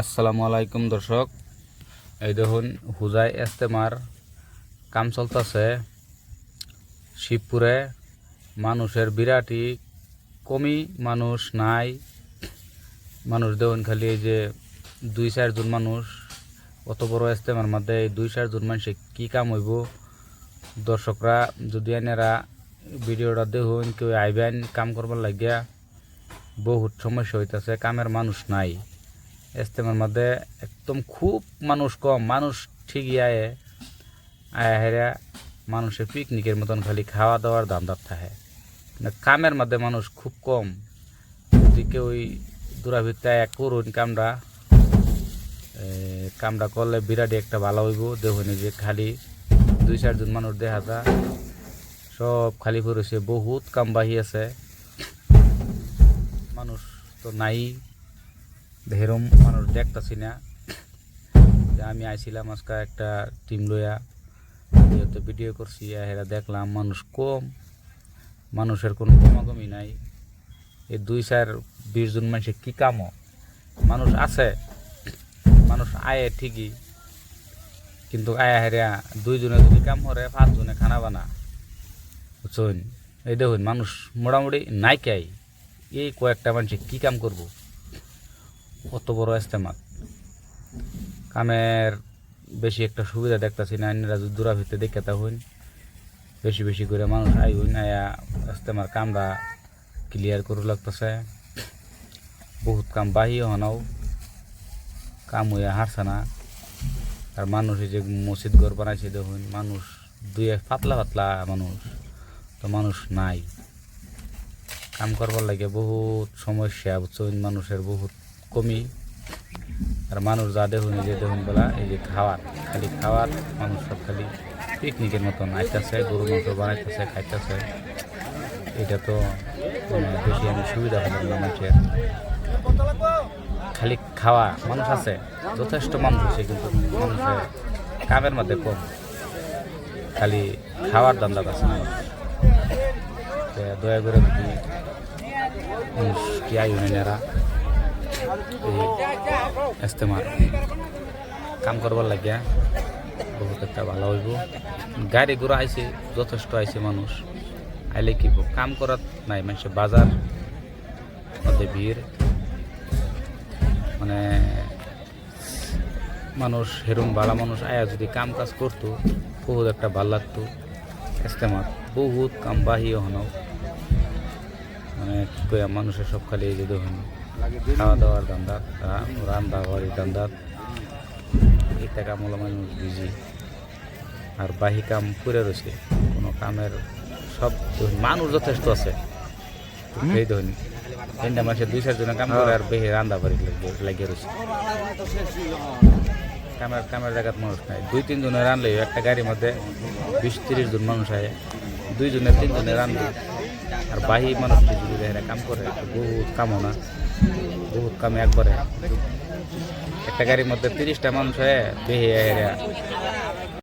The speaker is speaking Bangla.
আসসালামু আলাইকুম, দর্শক। এই দেখুন, হুজাই এস্তেমার কাম চলতেছে। শিবপুরে মানুষের বিরাটই কমই মানুষ নাই। মানুষ দেখুন খালি এই যে দুই চারজন মানুষ। অত বড় এস্তেমার মধ্যে এই দুই চারজন মানুষে কি কাম হইব? দর্শকরা, যদি এনারা ভিডিওটা দেখুন, কেউ আইবেন, কাম করবার লাগিয়া বহুত সমস্যা হইতাছে, কামের মানুষ নাই। ইস্তেমার মধ্যে একদম খুব মানুষ কম মানুষ ঠিকই আয়ে আয়া হেরা মানুষের পিকনিকের মতন খালি খাওয়া দাওয়ার ধান্দার থাকে কামের মধ্যে মানুষ খুব কম। যদি কেউ ওই দূরাভিত্তে এক করুন কামটা এ, কামটা করলে বিরাটই একটা ভালো হইব। এই যে খালি দুই চারজন মানুষ দেখা যায় সব খালি পড়েছে বহুত কাম বাহি আছে। মানুষ তো নাই। ধেরম মানুষ দেখতাছি না। যে আমি আইছিলাম আজকে একটা টিম লইয়া। যেহেতু ভিডিও করছি হেরা দেখলাম মানুষ কম। মানুষের কোনো কমাকমি নাই। এই দুই চার, বিশ জন মানুষের কী কামও? মানুষ আছে। মানুষ আয়ে ঠিকই। কিন্তু আয়া হেরা দুইজনে যদি কাম করে পাঁচজনে খানা বানা। বুঝছেন? এই দেখুন, মানুষ মোটামুটি নাইকাই। এই কয়েকটা মানুষে কী কাম করব? অত বড় ইস্তেমাল। কামের বেশি একটা সুবিধা দেখতেছি না যদি দূরা ভিতরে দেখে তা হইন, বেশি বেশি করে মানুষ আই হইন, আয়া ইস্তেমার কামরা ক্লিয়ার করে লাগতেছে। বহুত কাম বাহি হনাও কাম হইয়া হারছে না। আর মানুষ যে মসজিদ ঘর বানাইছে দেখুন, মানুষ দুই এক পাতলা পাতলা মানুষ, তো মানুষ নাই। কাম করবার লাগে বহুত সমস্যা বুঝছেন মানুষের বহুত কমি আর মানুষ যা দেখুন যে দেখুন বলা, এই যে খাওয়ার খালি খাওয়ার মানুষ সব খালি পিকনিকের মতন আইতেছে গরু মাংস বানাইতেছে খাইতেছে এটা তো বেশি আমি সুবিধা পেলাম না মানুষের খালি খাওয়া মানুষ আছে, যথেষ্ট মানুষ আছে, কিন্তু মানুষের কামের মধ্যে কম। খালি খাওয়ার দান্দা আছে দয়া করে কি আয়ু নেরা ইস্তেমার কাম করবার লাগিয়া বহুত একটা ভালো হইব। গাড়ি ঘোড়া আইছে, যথেষ্ট আইছে মানুষ। আইলে কি কাম করার নাই, মানুষ বাজার মধ্যে ভিড়। মানে মানুষ, হেরুম ভালো মানুষ আয়া যদি কাম কাজ করতো, বহুত একটা ভালো লাগতো। ইস্তেমার বহুত কাম বাহিও হনাও। মানে কি কইয়া, মানুষের সব খালি এই যে দেখুন। খাওয়া দাওয়ার ধান্দা রান্না বাড়ির ধান্দা। এটা কাম হলো মানুষ বিজি আর বাহি কাম করে রয়েছে। কোনো কামের সব মানুষ যথেষ্ট আছে। এই দেখুন তিনটা মাসে দুই চারজনে কাম করে আর বেহে রান্না বাড়ি লাগিয়ে রয়েছে। কামের কামের জায়গাত মানুষ নাই। দুই তিনজনে রানলে একটা গাড়ির মধ্যে বিশ তিরিশ জন মানুষ আয় দুইজনে তিনজনে রানলে। আর বাহি মানুষ যদি কাম করে। বহুত কামও না বহুত কামে একবারে একটা গাড়ির মধ্যে তিরিশটা মানুষ হয়ে বেহে এরা